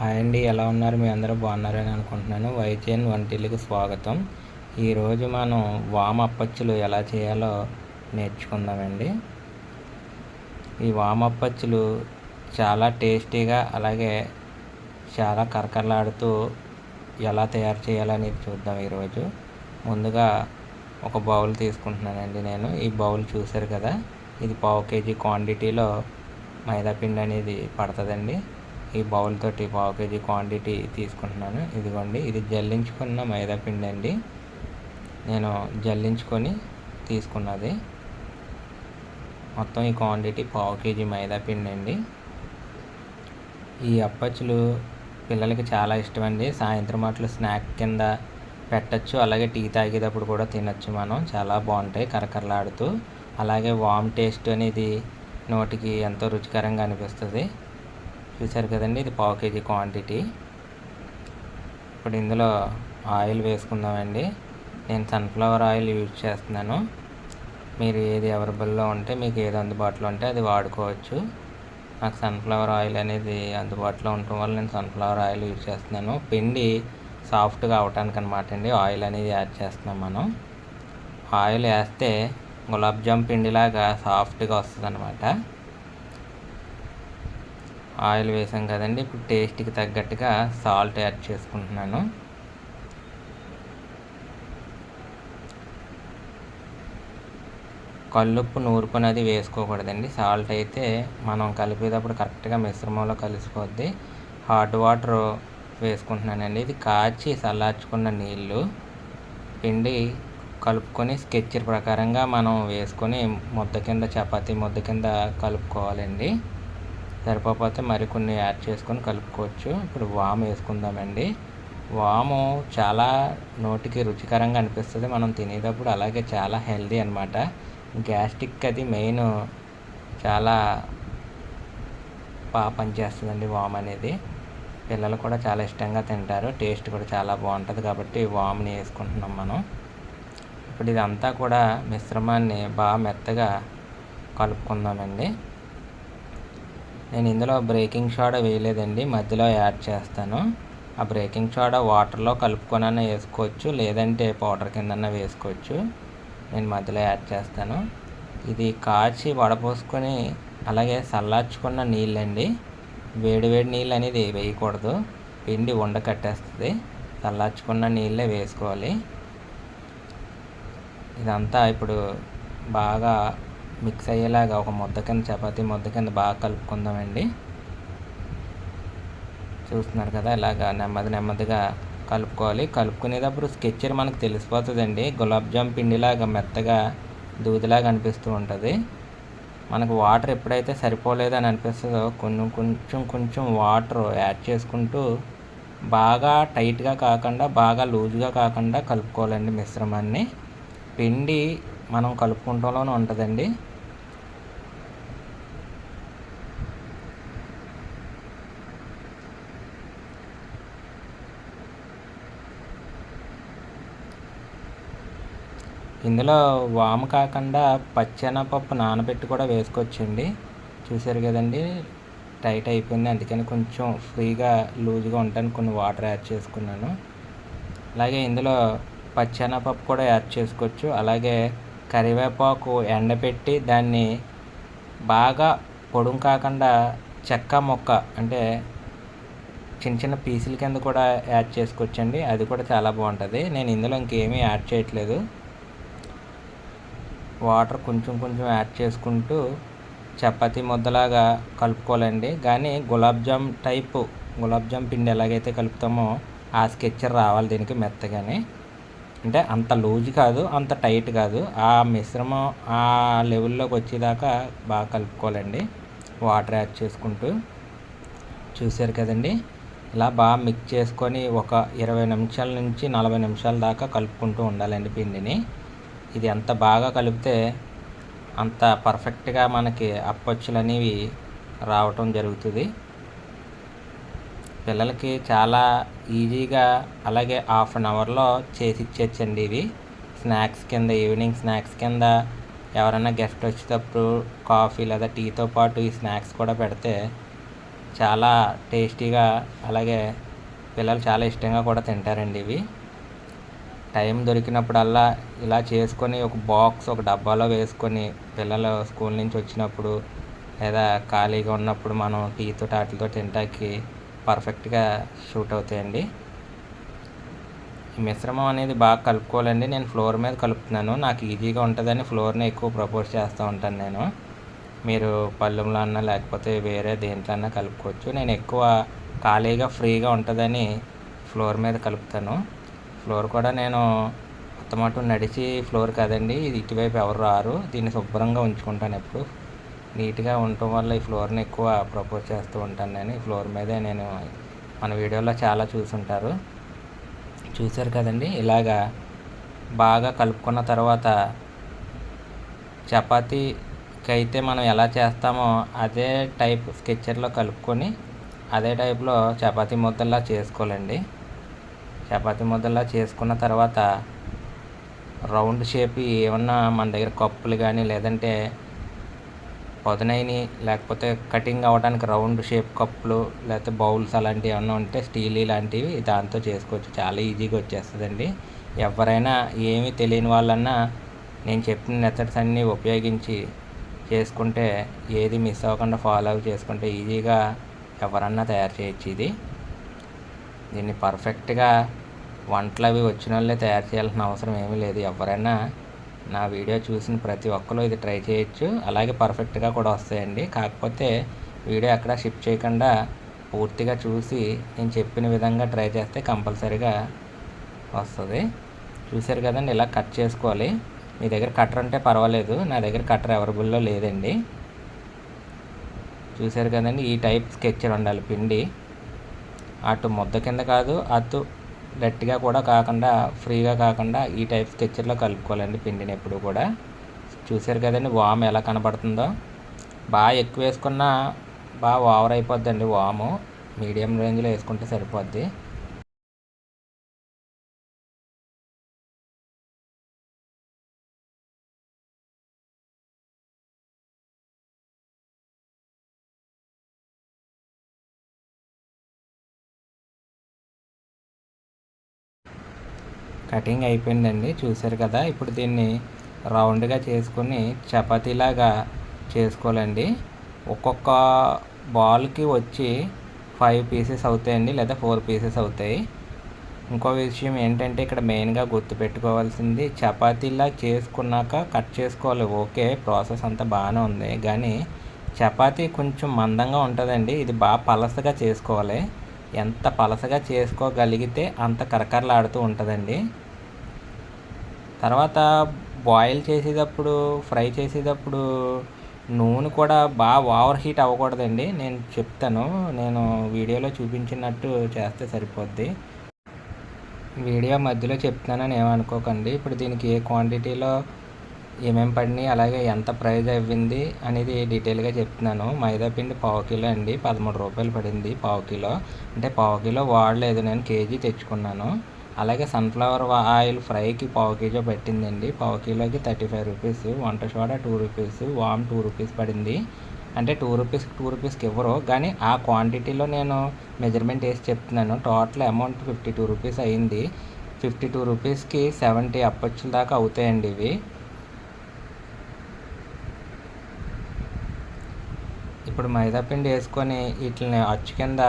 Hi అండి ఎలా ఉన్నారు? మీ అందరూ బాగున్నారని అనుకుంటున్నాను. వైజేన్ వంటిల్లికి స్వాగతం. ఈరోజు మనం వామ అప్పచ్చులు ఎలా చేయాలో నేర్చుకుందామండి. ఈ వామ అప్పచ్చులు చాలా టేస్టీగా అలాగే చాలా కరకరలాడుతూ ఎలా తయారు చేయాలని చూద్దాం ఈరోజు ముందుగా ఒక బౌల్ తీసుకుంటున్నానండి నేను. ఈ బౌల్ చూశారు కదా? ఇది పావు కేజీ క్వాంటిటీలో మైదాపిండి అనేది పడుతుందండి. ఈ బౌల్ తోటి పావు కేజీ క్వాంటిటీ తీసుకుంటున్నాను. ఇదిగోండి ఇది జల్లించుకున్న మైదా పిండి అండి. నేను జల్లించుకొని తీసుకున్నది. మొత్తం ఈ క్వాంటిటీ పావు కేజీ మైదా పిండి అండి. ఈ అప్పచ్చులు పిల్లలకి చాలా ఇష్టం అండి. సాయంత్రం అట్లు స్నాక్ కింద పెట్టచ్చు. అలాగే టీ తాగేటప్పుడు కూడా తినచ్చు మనం. చాలా బాగుంటాయి కరకరలాడుతూ. అలాగే వామ్ టేస్ట్ అనేది నోటికి ఎంతో రుచికరంగా అనిపిస్తుంది. చూసారు కదండి ఇది పావు కేజీ క్వాంటిటీ. ఇప్పుడు ఇందులో ఆయిల్ వేసుకుందామండి. నేను సన్ఫ్లవర్ ఆయిల్ యూజ్ చేస్తున్నాను. మీరు ఏది అవైలబుల్లో ఉంటే మీకు ఏది అందుబాటులో ఉంటే అది వాడుకోవచ్చు. నాకు సన్ఫ్లవర్ ఆయిల్ అనేది అందుబాటులో ఉండటం వల్ల నేను సన్ఫ్లవర్ ఆయిల్ యూజ్ చేస్తున్నాను. పిండి సాఫ్ట్గా అవటానికి అనమాట అండి ఆయిల్ అనేది యాడ్ చేస్తున్నాం మనం. ఆయిల్ వేస్తే గులాబ్ జామ్ పిండిలాగా సాఫ్ట్గా వస్తుంది అనమాట ఆయిల్ వేసాం కదండి. ఇప్పుడు టేస్ట్కి తగ్గట్టుగా సాల్ట్ యాడ్ చేసుకుంటున్నాను. కల్లుప్పు నూరుకొని అది వేసుకోకూడదండి. సాల్ట్ అయితే మనం కలిపేటప్పుడు కరెక్ట్గా మిశ్రమంలో కలిసిపోద్ది. హాట్ వాటర్ వేసుకుంటున్నానండి. ఇది కాచి చల్లార్చుకున్న నీళ్ళు. పిండి కలుపుకొని స్కెచ్ ప్రకారంగా మనం వేసుకొని ముద్ద కింద చపాతీ ముద్ద కింద కలుపుకోవాలండి. సరిపోతే మరికొన్ని యాడ్ చేసుకొని కలుపుకోవచ్చు. ఇప్పుడు వాము వేసుకుందామండి. వాము చాలా నోటికి రుచికరంగా అనిపిస్తుంది. మనం తినేటప్పుడు అలాగే చాలా హెల్దీ అనమాట గ్యాస్ట్రిక్ అది మెయిన్ చాలా బాగా పనిచేస్తుందండి వామ్ అనేది. పిల్లలు కూడా చాలా ఇష్టంగా తింటారు. టేస్ట్ కూడా చాలా బాగుంటుంది కాబట్టి వామ్ని వేసుకుంటున్నాం మనం. ఇప్పుడు ఇదంతా కూడా మిశ్రమాన్ని బాగా మెత్తగా కలుపుకుందామండి. నేను ఇందులో బ్రేకింగ్ సోడా వేయలేదండి మధ్యలో యాడ్ చేస్తాను. ఆ బ్రేకింగ్ సోడా వాటర్లో కలుపుకొనన్నా వేసుకోవచ్చు లేదంటే పౌడర్ కిందన్నా వేసుకోవచ్చు. నేను మధ్యలో యాడ్ చేస్తాను. ఇది కాచి వడపోసుకొని అలాగే చల్లార్చుకున్న నీళ్ళండి. వేడి వేడి నీళ్ళు అనేది వేయకూడదు. పిండి ఉండ కట్టేస్తుంది. చల్లార్చుకున్న నీళ్ళే వేసుకోవాలి. ఇదంతా ఇప్పుడు బాగా మిక్స్ అయ్యేలాగా ఒక ముద్ద కింద చపాతీ ముద్ద కింద బాగా కలుపుకుందామండి. చూస్తున్నారు కదా ఇలాగా నెమ్మది నెమ్మదిగా కలుపుకోవాలి. కలుపుకునేటప్పుడు స్కెచ్చర్ మనకు తెలిసిపోతుందండి. గులాబ్ జామ్ పిండిలాగా మెత్తగా దూదిలాగా అనిపిస్తూ ఉంటుంది. మనకు వాటర్ ఎప్పుడైతే సరిపోలేదని అనిపిస్తుందో కొంచెం కొంచెం కొంచెం వాటర్ యాడ్ చేసుకుంటూ బాగా టైట్గా కాకుండా బాగా లూజ్గా కాకుండా కలుపుకోవాలండి మిశ్రమాన్ని. పిండి మనం కలుపుకుంటూనే ఉంటుందండి. ఇందులో వాము కాకుండా పచ్చెనపప్పు నానబెట్టి కూడా వేసుకోవచ్చండి. చూసారు కదండి? టైట్ అయిపోయింది. అందుకని కొంచెం ఫ్రీగా లూజ్గా ఉంటాను. కొన్ని వాటర్ యాడ్ చేసుకున్నాను. అలాగే ఇందులో పచ్చెనపప్పు కూడా యాడ్ చేసుకోవచ్చు. అలాగే కరివేపాకు ఎండబెట్టి దాన్ని బాగా పొడుం కాకుండా చెక్క మొక్క అంటే చిన్న చిన్న పీసుల కింద కూడా యాడ్ చేసుకోవచ్చండి. అది కూడా చాలా బాగుంటుంది. నేను ఇందులో ఇంకేమీ యాడ్ చేయట్లేదు. వాటర్ కొంచెం కొంచెం యాడ్ చేసుకుంటూ చపాతీ ముద్దలాగా కలుపుకోవాలండి. కానీ గులాబ్ జామ్ టైపు గులాబ్ జామ్ పిండి ఎలాగైతే కలుపుతామో ఆ స్కెచ్చర్ రావాలి దీనికి మెత్తగానే. అంటే అంత లూజ్ కాదు అంత టైట్ కాదు. ఆ మిశ్రమం ఆ లెవెల్లోకి వచ్చేదాకా బాగా కలుపుకోవాలండి. వాటర్ యాడ్ చేసుకుంటూ. చూసారు కదండి? ఇలా బాగా మిక్స్ చేసుకొని ఒక ఇరవై నిమిషాల నుంచి నలభై నిమిషాల దాకా కలుపుకుంటూ ఉండాలండి పిండిని. ఇది ఎంత బాగా కలిపితే అంత పర్ఫెక్ట్గా మనకి అప్పచ్చులు అనేవి రావటం జరుగుతుంది. పిల్లలకి చాలా ఈజీగా అలాగే హాఫ్ అన్ అవర్లో చేసి ఇచ్చేచ్చండి ఇవి. స్నాక్స్ కింద ఈవినింగ్ స్నాక్స్ కింద ఎవరైనా గెస్ట్ వచ్చేటప్పుడు కాఫీ లేదా టీతో పాటు ఈ స్నాక్స్ కూడా పెడితే చాలా టేస్టీగా అలాగే పిల్లలు చాలా ఇష్టంగా కూడా తింటారండి ఇవి. టైం దొరికినప్పుడల్లా ఇలా చేసుకొని ఒక బాక్స్ ఒక డబ్బాలో వేసుకొని పిల్లలు స్కూల్ నుంచి వచ్చినప్పుడు లేదా ఖాళీగా ఉన్నప్పుడు మనం టీతో వాటితో తినటానికి పర్ఫెక్ట్గా షూట్ అవుతాయండి. ఈ మిశ్రమం అనేది బాగా కలుపుకోవాలండి. నేను ఫ్లోర్ మీద కలుపుతున్నాను. నాకు ఈజీగా ఉంటుందని ఫ్లోర్ని ఎక్కువ ప్రపోజ్ చేస్తూ ఉంటాను నేను. మీరు పళ్ళెంలో అన్నా లేకపోతే వేరే దేంట్లో అన్నా కలుపుకోవచ్చు. నేను ఎక్కువ ఖాళీగా ఫ్రీగా ఉంటుందని ఫ్లోర్ మీద కలుపుతాను. ఫ్లోర్ కూడా నేను మొత్తమాట నడిచి ఫ్లోర్ కదండి ఇది ఇటువైపు ఎవరు రారు. దీన్ని శుభ్రంగా ఉంచుకుంటాను ఎప్పుడు. నీట్గా ఉండటం వల్ల ఈ ఫ్లోర్ని ఎక్కువ ప్రపోజ్ చేస్తూ ఉంటాను నేను. ఈ ఫ్లోర్ మీదే నేను మన వీడియోలో చాలా చూసుంటారు. చూశారు కదండి? ఇలాగా బాగా కలుపుకున్న తర్వాత చపాతీకి అయితే మనం ఎలా చేస్తామో అదే టైప్ స్కెచ్చర్లో కలుపుకొని అదే టైప్లో చపాతీ ముద్దల్లా చేసుకోవాలండి. చపాతి ముద్దలా చేసుకున్న తర్వాత రౌండ్ షేప్ ఏమన్నా మన దగ్గర కప్పులు కానీ లేదంటే పొదనైని లేకపోతే కటింగ్ అవ్వడానికి రౌండ్ షేప్ కప్పులు లేకపోతే బౌల్స్ అలాంటివి ఏమన్నా ఉంటే స్టీల్ ఇలాంటివి దాంతో చేసుకోవచ్చు. చాలా ఈజీగా వచ్చేస్తుందండి. ఎవరైనా ఏమీ తెలియని వాళ్ళన్నా నేను చెప్పిన మెథడ్స్ అన్నీ ఉపయోగించి చేసుకుంటే ఏది మిస్ అవ్వకుండా ఫాలో అప్ చేసుకుంటే ఈజీగా ఎవరన్నా తయారు చేయొచ్చు ఇది. దీన్ని పర్ఫెక్ట్గా వంటలు అవి వచ్చిన వాళ్ళే తయారు చేయాల్సిన అవసరం ఏమీ లేదు. ఎవరైనా నా వీడియో చూసిన ప్రతి ఒక్కరు ఇది ట్రై చేయొచ్చు. అలాగే పర్ఫెక్ట్గా కూడా వస్తాయండి. కాకపోతే వీడియో ఎక్కడ షిప్ చేయకుండా పూర్తిగా చూసి నేను చెప్పిన విధంగా ట్రై చేస్తే కంపల్సరీగా వస్తుంది. చూసారు కదండి ఇలా కట్ చేసుకోవాలి. మీ దగ్గర కట్టర్ ఉంటే పర్వాలేదు. నా దగ్గర కట్టర్ అవైలబుల్లో లేదండి. చూసారు కదండి ఈ టైప్ స్కెచర్ ఉండాలి పిండి. అటు ముద్ద కింద కాదు అటు గట్టిగా కూడా కాకుండా ఫ్రీగా కాకుండా ఈ టైప్ స్కెచ్చర్లో కలుపుకోవాలండి పిండిని ఎప్పుడు కూడా. చూసారు కదండి వామ్ ఎలా కనబడుతుందో. బాగా ఎక్కువ వేసుకున్నా బాగా ఓవర్ అయిపోద్దండి వాము. మీడియం రేంజ్లో వేసుకుంటే సరిపోద్ది. కటింగ్ అయిపోయిందండి చూసారు కదా. ఇప్పుడు దీన్ని రౌండ్గా చేసుకొని చపాతీలాగా చేసుకోవాలండి. ఒక్కొక్క బాల్కి వచ్చి ఫైవ్ పీసెస్ అవుతాయండి లేదా ఫోర్ పీసెస్ అవుతాయి. ఇంకో విషయం ఏంటంటే ఇక్కడ మెయిన్గా గుర్తుపెట్టుకోవాల్సింది చపాతీలా చేసుకున్నాక కట్ చేసుకోవాలి. ఓకే ప్రాసెస్ అంతా బాగానే ఉంది కానీ చపాతీ కొంచెం మందంగా ఉంటుందండి. ఇది బాగా పలసగా చేసుకోవాలి. ఎంత పలసగా చేసుకోగలిగితే అంత కరకరలాడుతూ ఉంటుందండి. తర్వాత బాయిల్ చేసేటప్పుడు ఫ్రై చేసేటప్పుడు నూనె కూడా బాగా ఓవర్ హీట్ అవ్వకూడదండి. నేను చెప్తాను. నేను వీడియోలో చూపించినట్టు చేస్తే సరిపోద్ది. వీడియో మధ్యలో చెప్తున్నానని ఏమనుకోకండి ఇప్పుడు దీనికి ఏ క్వాంటిటీలో ఏమేమి పడినాయి అలాగే ఎంత ప్రైజ్ అవ్వింది అనేది డీటెయిల్గా చెప్తున్నాను. మైదా పిండి పావు కిలో అండి. పదమూడు రూపాయలు పడింది పావు కిలో. అంటే పావు కిలో వాడలేదు. నేను కేజీ తెచ్చుకున్నాను. అలాగే సన్ఫ్లవర్ ఆయిల్ ఫ్రైకి పావు కేజీ పెట్టిందండి. పావు కిలోకి థర్టీ ఫైవ్ రూపీస్ వంట సోడా టూ రూపీస్ వామ్ టూ రూపీస్ పడింది. అంటే టూ రూపీస్ టూ రూపీస్కి ఇవ్వరు. కానీ ఆ క్వాంటిటీలో నేను మెజర్మెంట్ వేసి చెప్తున్నాను. Total amount fifty two rupees అయింది. ఫిఫ్టీ టూ రూపీస్కి సెవెంటీ అప్పచ్చుల దాకా అవుతాయండి ఇవి. ఇప్పుడు మైదాపిండి వేసుకొని వీటిని అచ్చు కింద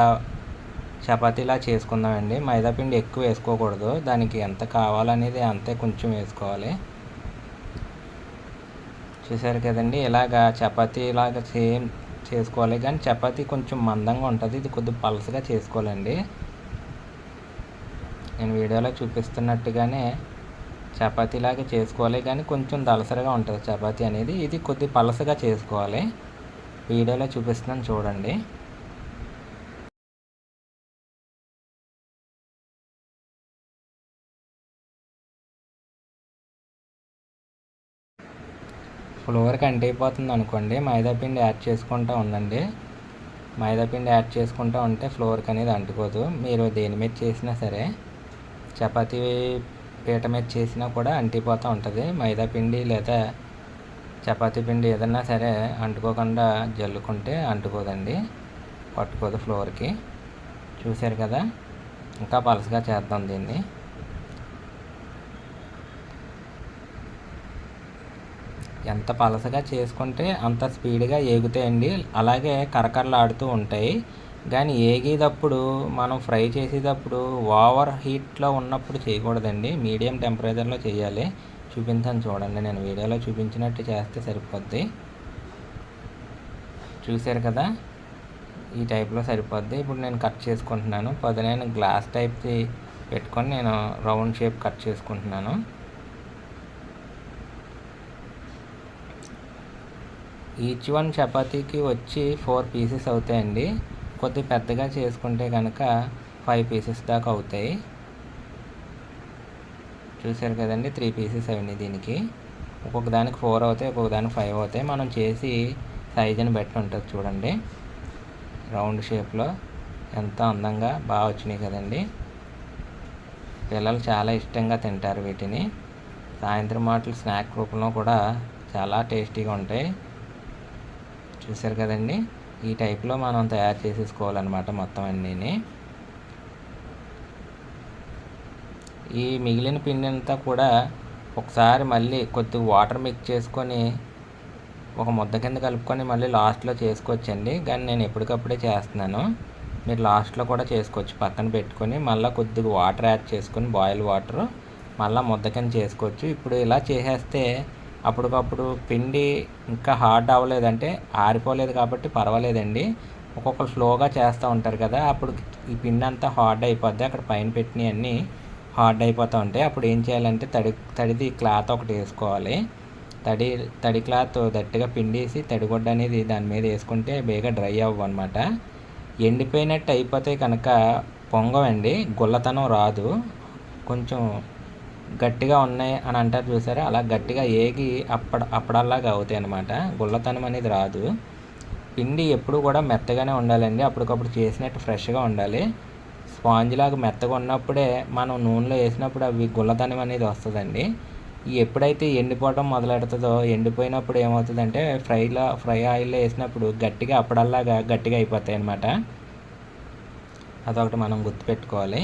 చపాతీలా చేసుకుందామండి. మైదాపిండి ఎక్కువ వేసుకోకూడదు. దానికి ఎంత కావాలనేది అంతే కొంచెం వేసుకోవాలి. చూసారు కదండి ఇలాగా చపాతీలాగా సేమ్ చేసుకోవాలి. కానీ చపాతీ కొంచెం మందంగా ఉంటుంది. ఇది కొద్దిగా పలసగా చేసుకోవాలండి. నేను వీడియోలో చూపిస్తున్నట్టుగానే చపాతీలాగా చేసుకోవాలి. కానీ కొంచెం దలసరిగా ఉంటుంది చపాతీ అనేది. ఇది కొద్ది పలసగా చేసుకోవాలి. వీడియోలో చూపిస్తున్నాను చూడండి. ఫ్లోర్కి అంటైపోతుంది అనుకోండి మైదాపిండి యాడ్ చేసుకుంటూ ఉండండి. మైదాపిండి యాడ్ చేసుకుంటూ ఉంటే ఫ్లోర్కి అనేది అంటుకోదు. మీరు దేని మీద చేసినా సరే చపాతీ పీట మీద చేసినా కూడా అంటిపోతూ ఉంటుంది. మైదాపిండి లేదా చపాతీ పిండి ఏదన్నా సరే అంటుకోకుండా జల్లుకుంటే అంటుకోదండి. పట్టుకోదు ఫ్లోర్కి. చూశారు కదా? ఇంకా పలసగా చేద్దాం దీన్ని. ఎంత పలసగా చేసుకుంటే అంత స్పీడ్గా ఏగుతాయండి. అలాగే కరకరలాడుతూ ఉంటాయి. కానీ ఏగేటప్పుడు మనం ఫ్రై చేసేటప్పుడు ఓవర్ హీట్లో ఉన్నప్పుడు చేయకూడదండి. మీడియం టెంపరేచర్లో చేయాలి. చూపించాను చూడండి నేను వీడియోలో చూపించినట్టు చేస్తే సరిపోద్ది. చూశారు కదా? ఈ టైప్లో సరిపోద్ది. ఇప్పుడు నేను కట్ చేసుకుంటున్నాను. పదునైన గ్లాస్ టైప్ది పెట్టుకొని నేను రౌండ్ షేప్ కట్ చేసుకుంటున్నాను. ఈచ్ వన్ చపాతీకి వచ్చి ఫోర్ పీసెస్ అవుతాయండి. కొద్ది పెద్దగా చేసుకుంటే కనుక ఫైవ్ పీసెస్ దాకా అవుతాయి. చూసారు కదండి? త్రీ పీసెస్ అయింది దీనికి. ఒక్కొక్క దానికి ఫోర్ అవుతాయి ఒక్కొక్క దానికి ఫైవ్ అవుతాయి. మనం చేసి సైజుని బట్టి ఉంటుంది చూడండి. రౌండ్ షేప్లో ఎంత అందంగా బాగా వచ్చినాయి కదండి. పిల్లలు చాలా ఇష్టంగా తింటారు వీటిని. సాయంత్రం మాటలు స్నాక్ రూపంలో కూడా చాలా టేస్టీగా ఉంటాయి. చూసారు కదండి. ఈ టైప్లో మనం తయారు చేసేసుకోవాలన్నమాట మొత్తం అన్నీ ఈ మిగిలిన పిండి అంతా కూడా ఒకసారి మళ్ళీ కొద్దిగా వాటర్ మిక్స్ చేసుకొని ఒక ముద్ద కింద కలుపుకొని మళ్ళీ లాస్ట్లో చేసుకోవచ్చండి. కానీ నేను ఎప్పటికప్పుడే చేస్తున్నాను. మీరు లాస్ట్లో కూడా చేసుకోవచ్చు. పక్కన పెట్టుకొని మళ్ళీ కొద్దిగా వాటర్ యాడ్ చేసుకొని బాయిల్ వాటర్ మళ్ళీ ముద్ద కింద చేసుకోవచ్చు. ఇప్పుడు ఇలా చేసేస్తే అప్పటికప్పుడు పిండి ఇంకా హార్డ్ అవ్వలేదంటే ఆరిపోలేదు కాబట్టి పర్వాలేదండి. ఒక్కొక్కరు స్లోగా చేస్తూ ఉంటారు కదా అప్పుడు ఈ పిండి అంతా హార్డ్ అయిపోద్ది అక్కడ పైన పెట్టినవన్నీ హార్డ్ అయిపోతూ ఉంటాయి. అప్పుడు ఏం చేయాలంటే తడి తడిది క్లాత్ ఒకటి వేసుకోవాలి. తడి తడి క్లాత్ గట్టిగా పిండేసి తడిగొడ్డ అనేది దాని మీద వేసుకుంటే బేగా డ్రై అవ్వు అనమాట ఎండిపోయినట్టు అయిపోతే కనుక పొంగవండి గుల్లతనం రాదు. కొంచెం గట్టిగా ఉన్నాయి అని అంటారు చూసారా? అలా గట్టిగా ఏగి అప్పడ అప్పడల్లాగా అవుతాయి అనమాట గుల్లతనం అనేది రాదు. పిండి ఎప్పుడు కూడా మెత్తగానే ఉండాలండి. అప్పటికప్పుడు చేసినట్టు ఫ్రెష్గా ఉండాలి. స్పాంజ్ లాగా మెత్తగా ఉన్నప్పుడే మనం నూనెలో వేసినప్పుడు అవి గుల్లతనం అనేది వస్తుందండి. ఎప్పుడైతే ఎండిపోవడం మొదలెడుతుందో ఎండిపోయినప్పుడు ఏమవుతుందంటే ఫ్రైలో ఫ్రై ఆయిల్లో వేసినప్పుడు గట్టిగా అప్పడల్లాగా గట్టిగా అయిపోతాయి అనమాట అదొకటి మనం గుర్తుపెట్టుకోవాలి.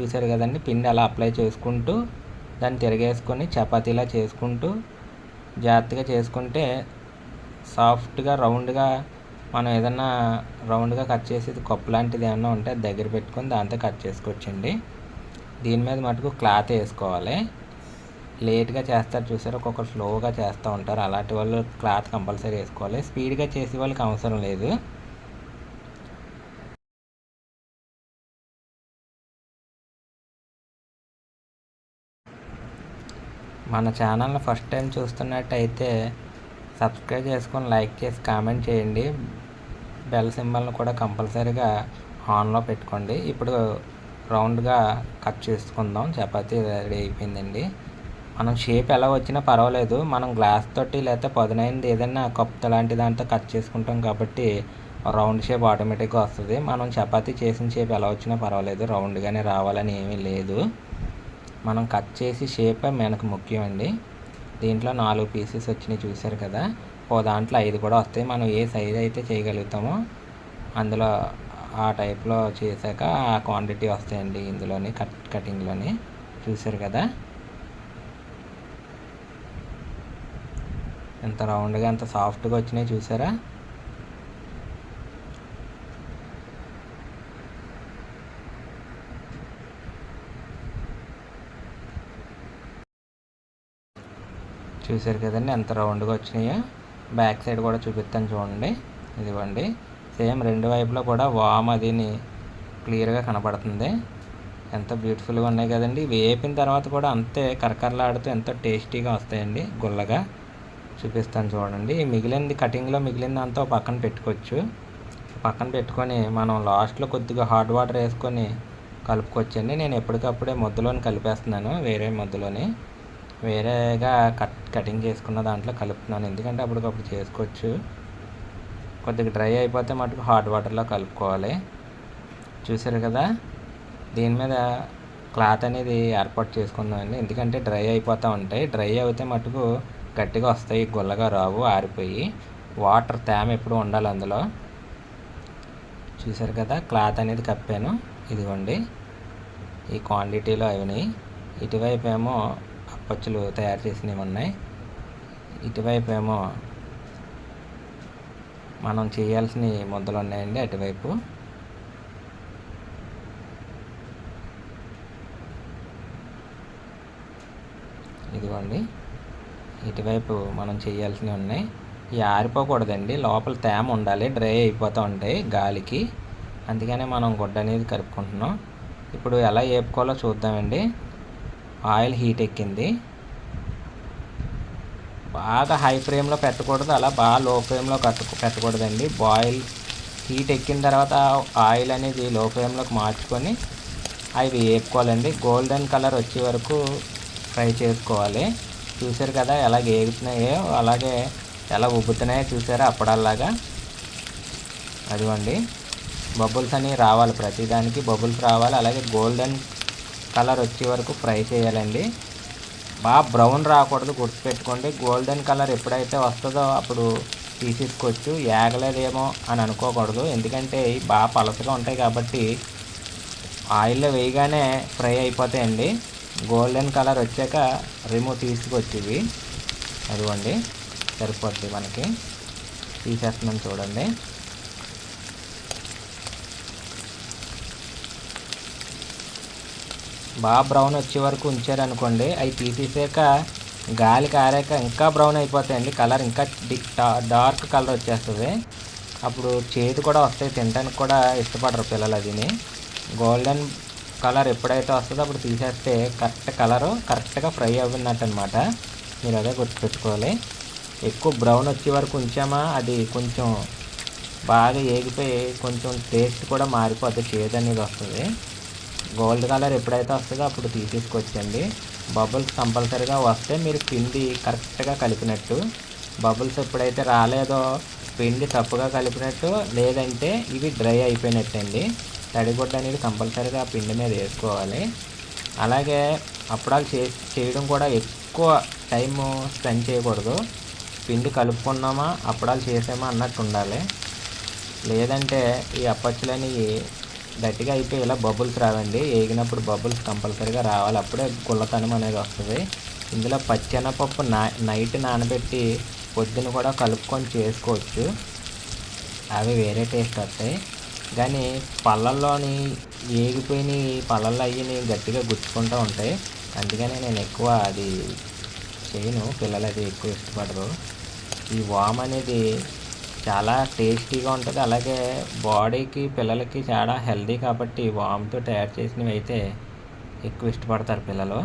చూసారు కదండి పిండి అలా అప్లై చేసుకుంటూ దాన్ని తిరగేసుకొని చపాతీలా చేసుకుంటూ జాగ్రత్తగా చేసుకుంటే సాఫ్ట్గా రౌండ్గా మనం ఏదన్నా రౌండ్గా కట్ చేసేది కప్పు లాంటిది ఏమన్నా ఉంటే దగ్గర పెట్టుకొని దాంతో కట్ చేసుకోవచ్చండి. దీని మీద మటుకు క్లాత్ వేసుకోవాలి. లేట్గా చేస్తారు చూసారు ఒక్కొక్కరు స్లోగా చేస్తూ ఉంటారు. అలాంటి వాళ్ళు క్లాత్ కంపల్సరీ వేసుకోవాలి. స్పీడ్గా చేసే వాళ్ళకి అవసరం లేదు. మన ఛానల్ని ఫస్ట్ టైం చూస్తున్నట్టయితే సబ్స్క్రైబ్ చేసుకొని లైక్ చేసి కామెంట్ చేయండి. బెల్ సింబల్ని కూడా కంపల్సరీగా ఆన్లో పెట్టుకోండి. ఇప్పుడు రౌండ్గా కట్ చేసుకుందాం. చపాతీ రెడీ అయిపోయిందండి. మనం షేప్ ఎలా వచ్చినా పర్వాలేదు. మనం గ్లాస్ తోటి లేకపోతే పదునైంది ఏదైనా కప్పు లాంటి దాంతో కట్ చేసుకుంటాం కాబట్టి రౌండ్ షేప్ ఆటోమేటిక్గా వస్తుంది. మనం చపాతీ చేసిన షేప్ ఎలా వచ్చినా పర్వాలేదు. రౌండ్గానే రావాలని ఏమీ లేదు. మనం కట్ చేసి షేప్ మనకు ముఖ్యం అండి దీంట్లో నాలుగు పీసెస్ వచ్చినాయి చూసారు కదా. ఓ దాంట్లో ఐదు కూడా వస్తాయి. మనం ఏ సైజ్ అయితే చేయగలుగుతామో అందులో ఆ టైప్లో చేశాక ఆ క్వాంటిటీ వస్తాయండి ఇందులోని కట్ కటింగ్లోని చూసారు కదా. ఎంత రౌండ్గా ఎంత సాఫ్ట్గా వచ్చినాయి చూసారా చూసారు కదండి ఎంత రౌండ్గా వచ్చినాయో. బ్యాక్ సైడ్ కూడా చూపిస్తాను చూడండి. ఇదిగోండి. సేమ్ రెండు వైపులో కూడా వామ్ అదిని క్లియర్గా కనపడుతుంది. ఎంత బ్యూటిఫుల్గా ఉన్నాయి కదండి. వేపిన తర్వాత కూడా అంతే కరకరలాడుతూ ఎంతో టేస్టీగా వస్తాయండి గుల్లగా. చూపిస్తాను చూడండి. మిగిలింది కటింగ్లో మిగిలింది అంతా పక్కన పెట్టుకోవచ్చు. పక్కన పెట్టుకొని మనం లాస్ట్లో కొద్దిగా హాట్ వాటర్ వేసుకొని కలుపుకోవచ్చండి. నేను ఎప్పటికప్పుడే ముద్దలోని కలిపేస్తున్నాను వేరే ముద్దలోని. వేరేగా కట్ కటింగ్ చేసుకున్న దాంట్లో కలుపుతున్నాను. ఎందుకంటే అప్పటికప్పుడు చేసుకోవచ్చు. కొద్దిగా డ్రై అయిపోతే మటుకు హాట్ వాటర్లో కలుపుకోవాలి. చూసారు కదా? దీని మీద క్లాత్ అనేది ఏర్పాటు చేసుకుందామండి. ఎందుకంటే డ్రై అయిపోతూ ఉంటాయి. డ్రై అయితే మటుకు గట్టిగా వస్తాయి గుల్లగా రావు ఆరిపోయి. వాటర్ తేమ ఎప్పుడు ఉండాలి అందులో. చూసారు కదా? క్లాత్ అనేది కప్పాను. ఇదిగోండి. ఈ క్వాంటిటీలో అవినాయి ఇటువైపు ఏమో అప్పచ్చులు తయారు చేసినవి ఉన్నాయి. ఇటువైపు ఏమో మనం చేయాల్సిన ముద్దలు ఉన్నాయండి అటువైపు. ఇదిగోండి. ఇటువైపు మనం చేయాల్సినవి ఉన్నాయి. ఇవి ఆరిపోకూడదండి. లోపల తేమ ఉండాలి. డ్రై అయిపోతూ ఉంటాయి గాలికి. అందుకనే మనం గుడ్డ అనేది కలుపుకుంటున్నాం. ఇప్పుడు ఎలా వేపుకోవాలో చూద్దామండి. ఆయిల్ హీట్ ఎక్కింది. బాగా హై ఫ్లేమ్లో పెట్టకూడదు అలా బాగా లో ఫ్లేమ్లో కట్టు పెట్టకూడదండి. బాయిల్ హీట్ ఎక్కిన తర్వాత ఆయిల్ అనేది లో ఫ్లేమ్లోకి మార్చుకొని అవి వేపుకోవాలండి. గోల్డెన్ కలర్ వచ్చే వరకు ఫ్రై చేసుకోవాలి. చూసారు కదా ఎలా వేగుతున్నాయో అలాగే ఎలా ఉబ్బుతున్నాయో చూసారా అప్పుడల్లాగా. అదిగోండి. బబుల్స్ అని రావాలి ప్రతిదానికి. బబుల్స్ రావాలి అలాగే గోల్డెన్ కలర్ వచ్చే వరకు ఫ్రై చేయాలండి. బాగా బ్రౌన్ రాకూడదు గుర్తుపెట్టుకోండి. గోల్డెన్ కలర్ ఎప్పుడైతే వస్తుందో అప్పుడు తీసేసుకోవచ్చు. ఏగలేదేమో అని అనుకోకూడదు. ఎందుకంటే ఇవి బాగా పలసగా ఉంటాయి కాబట్టి ఆయిల్లో వేయగానే ఫ్రై అయిపోతాయండి. గోల్డెన్ కలర్ వచ్చాక రిమూవ్ తీసుకోవచ్చు ఇవి. అదిగోండి సరిపోద్ది మనకి. తీసేస్తున్నాం చూడండి. బాగా బ్రౌన్ వచ్చే వరకు ఉంచారనుకోండి అవి తీసేసాక గాలి కారాక ఇంకా బ్రౌన్ అయిపోతాయండి. కలర్ ఇంకా డార్క్ కలర్ వచ్చేస్తుంది. అప్పుడు చేతి కూడా వస్తాయి తినడానికి కూడా ఇష్టపడరు పిల్లలు అదిని గోల్డెన్ కలర్ ఎప్పుడైతే వస్తుందో అప్పుడు తీసేస్తే కరెక్ట్ కలరు కరెక్ట్గా ఫ్రై అవ్వినట్టు అనమాట మీరు అదే గుర్తుపెట్టుకోవాలి. ఎక్కువ బ్రౌన్ వచ్చే వరకు ఉంచామా అది కొంచెం బాగా ఏగిపోయి కొంచెం టేస్ట్ కూడా మారిపోతుంది చేదు అనేది వస్తుంది. గోల్డ్ కలర్ ఎప్పుడైతే వస్తుందో అప్పుడు తీసేసుకొచ్చండి. బబుల్స్ కంపల్సరీగా వస్తే మీరు పిండి కరెక్ట్గా కలిపినట్టు. బబుల్స్ ఎప్పుడైతే రాలేదో పిండి తప్పుగా కలిపినట్టు లేదంటే ఇవి డ్రై అయిపోయినట్టు అండి తడిగుడ్డ అనేది కంపల్సరీగా పిండి మీద వేసుకోవాలి. అలాగే అప్పడాలు చే చేయడం కూడా ఎక్కువ టైం స్పెండ్ చేయకూడదు. పిండి కలుపుకున్నామా అప్పడాలు చేసామా అన్నట్టు ఉండాలి. లేదంటే ఈ అప్పచ్చులనేవి గట్టిగా అయిపోయి ఇలా బబుల్స్ రావండి. ఏగినప్పుడు బబుల్స్ కంపల్సరీగా రావాలి. అప్పుడే గుల్లతనం అనేది వస్తుంది. ఇందులో పచ్చెనపప్పు నా నైట్ నానబెట్టి పొద్దున కూడా కలుపుకొని చేసుకోవచ్చు. అవి వేరే టేస్ట్ వస్తాయి. కానీ పళ్ళల్లోని ఏగిపోయిన పళ్ళల్లో అయ్యి గట్టిగా గుచ్చుకుంటూ ఉంటాయి. అందుకని నేను ఎక్కువ అది చేయను. పిల్లలు అది ఎక్కువ ఇష్టపడరు. ఈ వామ్ అనేది చాలా టేస్టీగా ఉంటుంది. అలాగే బాడీకి పిల్లలకి చాలా హెల్దీ కాబట్టి వామ్తో తయారు చేసినవి అయితే ఎక్కువ ఇష్టపడతారు పిల్లలు.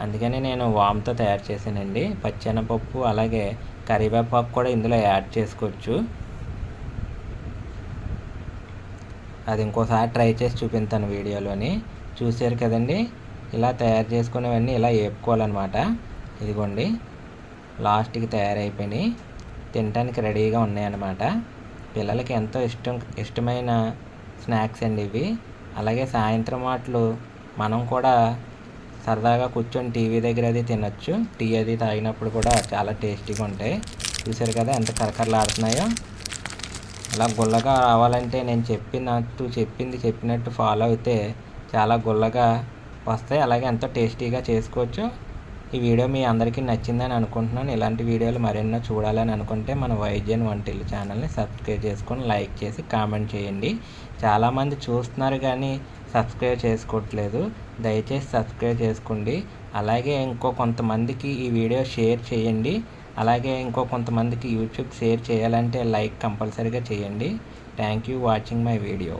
అందుకని నేను వామ్తో తయారు చేశానండి. పచ్చెనపప్పు అలాగే కరివేపాకు కూడా ఇందులో యాడ్ చేసుకోవచ్చు. అది ఇంకోసారి ట్రై చేసి చూపిస్తాను వీడియోలోని. చూసారు కదండి? ఇలా తయారు చేసుకునేవన్నీ ఇలా వేపుకోవాలన్నమాట ఇదిగోండి. లాస్ట్కి తయారైపోయినాయి. తినడానికి రెడీగా ఉన్నాయన్నమాట. పిల్లలకి ఎంతో ఇష్టం ఇష్టమైన స్నాక్స్ అండి ఇవి. అలాగే సాయంత్రం వాటిలో మనం కూడా సరదాగా కూర్చొని టీవీ దగ్గర అది తినచ్చు. టీ అది తాగినప్పుడు కూడా చాలా టేస్టీగా ఉంటాయి. చూసారు కదా ఎంత కరకరలాడుతున్నాయో. అలా గుల్లగా రావాలంటే నేను చెప్పినట్టు చెప్పింది చెప్పినట్టు ఫాలో అయితే చాలా గుల్లగా వస్తాయి. అలాగే ఎంతో టేస్టీగా చేసుకోవచ్చు. ఈ వీడియో మీ అందరికీ నచ్చిందని అనుకుంటున్నాను. ఇలాంటి వీడియోలు మరెన్నో చూడాలని అనుకుంటే మన వైద్యన్ వంటిల్లు ఛానల్ని సబ్స్క్రైబ్ చేసుకొని లైక్ చేసి కామెంట్ చేయండి. చాలామంది చూస్తున్నారు కానీ సబ్స్క్రైబ్ చేసుకోవట్లేదు. దయచేసి సబ్స్క్రైబ్ చేసుకోండి. అలాగే ఇంకో కొంతమందికి ఈ వీడియో షేర్ చేయండి. అలాగే ఇంకో కొంతమందికి యూట్యూబ్ షేర్ చేయాలంటే లైక్ కంపల్సరీగా చేయండి. Thank you watching my video.